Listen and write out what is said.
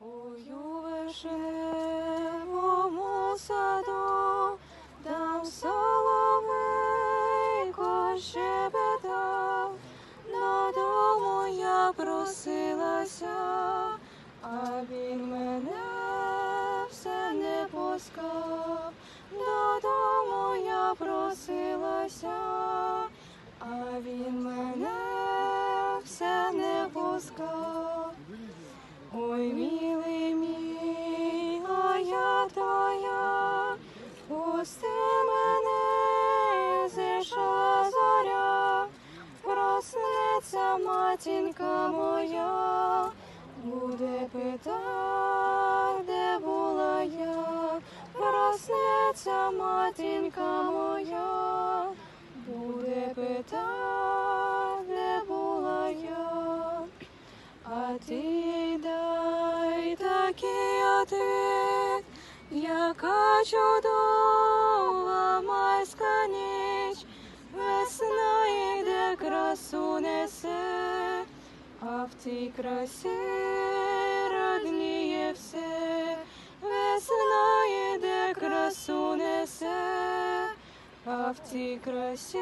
Ой, вишневому саду, там соловейко щебетав, додому я просилася, а він мене все не пускав, додому я просилася, а він мене все не пускав. Ой, мій, твоя, пусти мене, зійшла зоря, проснеться матінка моя, буде питать, де була я, проснеться матінка моя, буде питать, де була я. А ти дай такий ответ, яка чудова майська ніч, весна йде красу несе, а в тій красі радніє все, весна йде красу несе, а в тій красі.